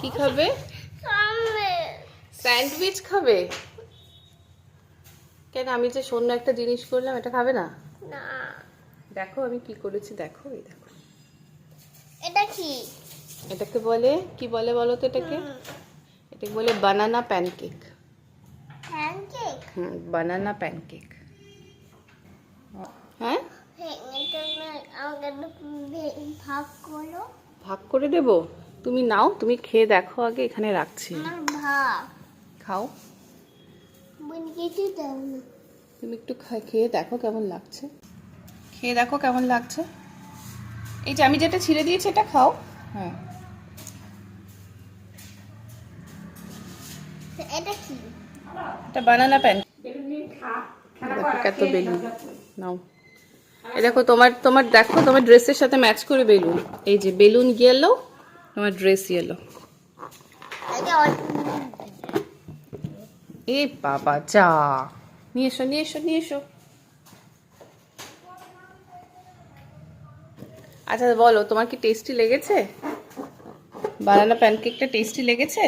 কি খাবে? স্যান্ডউইচ খাবে? কেন আমি যে শূন্য একটা জিনিস করলাম এটা খাবে না? না। দেখো আমি কি করেছি দেখো এই দেখো। এটা কি? এটাকে বলে কি বলে বলো তো এটাকে? এটাকে বলে banana pancake pancake hmm banana pancake হ্যাঁ? ভাগ করো। ভাগ করে দেব? তুমি নাও তুমি খেয়ে দেখো আগে এখানে রাখছি। খাও। তুমি একটু খা- খেয়ে দেখো কেমন লাগছে। খেয়ে দেখো কেমন লাগছে। এই যে আমি যেটা ছিঁড়ে দিয়েছি এটা খাও। হ্যাঁ। এটা কি? এটা বানানা প্যান দেখো কত বেলুন। নাও। এই দেখো তোমার তোমার দেখো তোমার ড্রেসের সাথে ম্যাচ করে বেলুন। এই যে বেলুন ইয়েলো তোমার ড্রেস ইয়েলো এ বাবা যা। নিয়ে এসো নিয়ে এসো নিয়ে এসো। আচ্ছা বলো তোমার কি টেস্টি লেগেছে? বানানা প্যানকেকটা টেস্টি লেগেছে?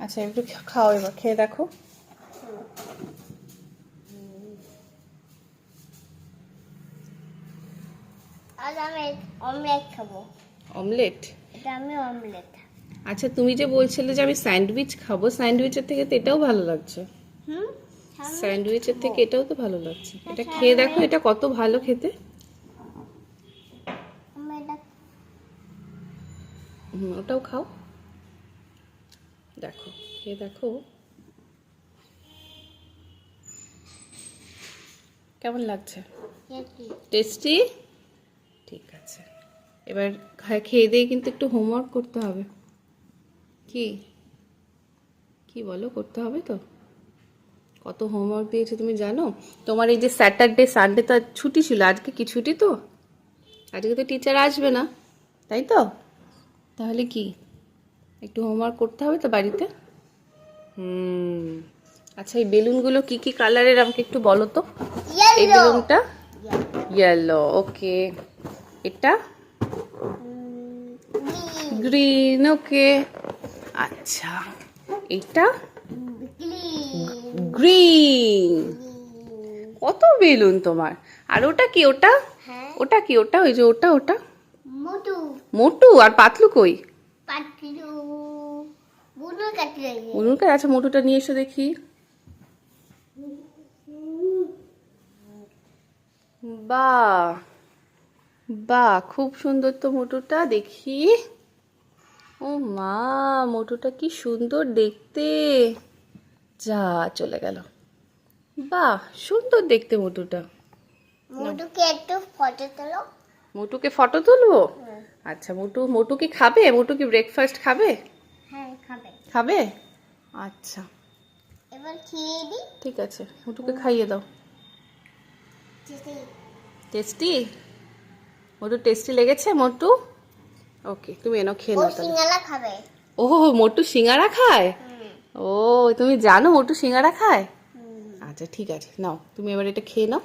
আচ্ছা একটু খাও এবার খেয়ে দেখো। আজ আমি অমলেট খাব। অমলেট? এটা আমি অমলেট। আচ্ছা তুমি যে বলছিলে যে আমি স্যান্ডউইচ খাব স্যান্ডউইচের থেকে তো এটাও ভালো লাগছে। হুম? স্যান্ডউইচের থেকে এটাও তো ভালো লাগছে। এটা খেয়ে দেখো এটা কত ভালো খেতে। ওটাও খাও। দেখো খেয়ে দেখো। কেমন লাগছে? টেস্টি? ঠিক আছে। এবার খেয়ে দিয়ে কিন্তু একটু হোমওয়ার্ক করতে হবে। কি? কি বলো করতে হবে তো? কত হোমওয়ার্ক দিয়েছে তুমি জানো? তোমার এই যে স্যাটারডে সানডে তো ছুটি ছিল আজকে কি ছুটি তো? আজকে তো টিচার আসবে না তাই তো? তাহলে কি? একটু হোমওয়ার্ক করতে হবে তো বাড়িতে? হুম। আচ্ছা এই বেলুনগুলো কি কি কালারের আমাকে একটু বলো তো? এই বেলুনটা? ইয়েলো ওকে এটা? গ্রিন ওকে আচ্ছা এটা? গ্রিন কত বেলুন তোমার? আর ওটা কি ওটা? হ্যাঁ। ওটা কি ওটা? ওই যে ওটা ওটা? মোটু। মোটু আর পাতলু কই? আচ্ছা মোটুটা নিয়ে এসো দেখি। বাহ। বাহ খুব সুন্দর তো মোটুটা দেখি। ও মা মোটুটা কি সুন্দর দেখতে। যা চলে গেল। বাহ সুন্দর দেখতে মোটুটা। মোটুকে একটু ফটো তোলো। মোটুকে ফটো তুলবো? আচ্ছা মোটু মোটু কি খাবে? মোটু কি ব্রেকফাস্ট খাবে? হ্যাঁ খাবে। খাবে? আচ্ছা। এবার খেয়ে দিই ঠিক আছে মোটুকে খাইয়ে দাও। যেতে টেস্টি? মোটু টেস্টি লেগেছে মোটু? ওকে তুমি এনো খেয়ে নাও তাহলে। সিঙ্গালা খাবে। ও মোটু সিঙ্গারা খায়? ও তুমি জানো মোটু সিঙ্গারা খায়? আচ্ছা ঠিক আছে নাও তুমি এবার এটা খেয়ে নাও।